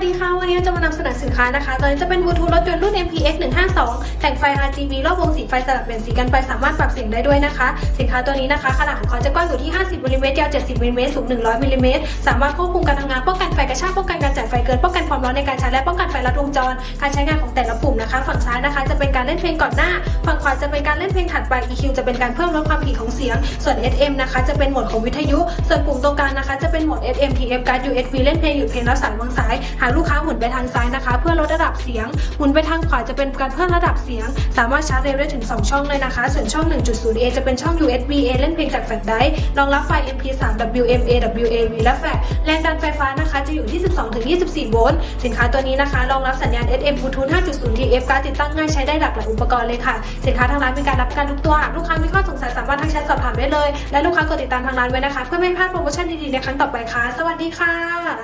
วัสดีค่ะ วันนี้จะมานำเสนอสินค้านะคะตัวนี้จะเป็นบลูทูธรถยนต์รุ่น MPX 152 แต่งไฟ RGB รอบวงสีไฟสลับเปลี่ยนสีกันไฟสามารถปรับเสียงได้ด้วยนะคะ สินค้าตัวนี้นะคะ ขนาดของเขาจะกว้างอยู่ที่ 50มิลลิเมตรยาว 70มิลลิเมตรสูง 100มิลลิเมตรสามารถควบคุมการทำงานป้องกันไฟกระชากป้องกันการจ่ายไฟเกินป้องกันความร้อนในการใช้และป้องกันไฟลัดวงจร การใช้งานของแต่ละปุ่มนะคะ ฝั่งซ้ายนะคะ จะเป็นการเล่นเพลงก่อนหน้า ฝั่งขวาจะเป็นการเล่นเพลงถัดไป EQ จะเป็นการเพิ่มลดความถี่ของเสียง ส่วน SM นะคะจะเป็นโหมดของวิทยุ ส่วนปุ่มตรงกลางนะคะจะเป็นโหมด SM TF การ USB เล่นเพลงหยุดเพลงแล้วสายวางสายหากลูกค้าหมุนไปทางซ้ายนะคะ เพื่อลดระดับเสียง หมุนไปทางขวาจะเป็นการเพิ่มระดับเสียง สามารถชาร์จเร็วได้ถึง 2 ช่องเลยนะคะ ส่วนช่อง 1.0A จะเป็นช่อง USB A เล่นเพลงจากแฟลชไดร์รองรับไฟ MP3 WMA WAV และแฟลชแรงดันไฟฟ้านะคะจะอยู่ที่ 12-24 โวลต์ สินค้าตัวนี้นะคะรองรับสัญญาณ SM Bluetooth 5.0 TF การติดตั้งง่ายใช้ได้หลากหลายอุปกรณ์เลยค่ะ สินค้าทางร้านมีการรับประกันทุกตัวหากลูกค้ามีข้อสงสัยสามารถทักแชทสอบถามได้เลย และลูกค้ากดติดตามทางร้านไว้นะคะ เพื่อไม่พลาดโปรโมชั่นดีๆในครั้งต่อไปค่ะ สวัสดีค่ะ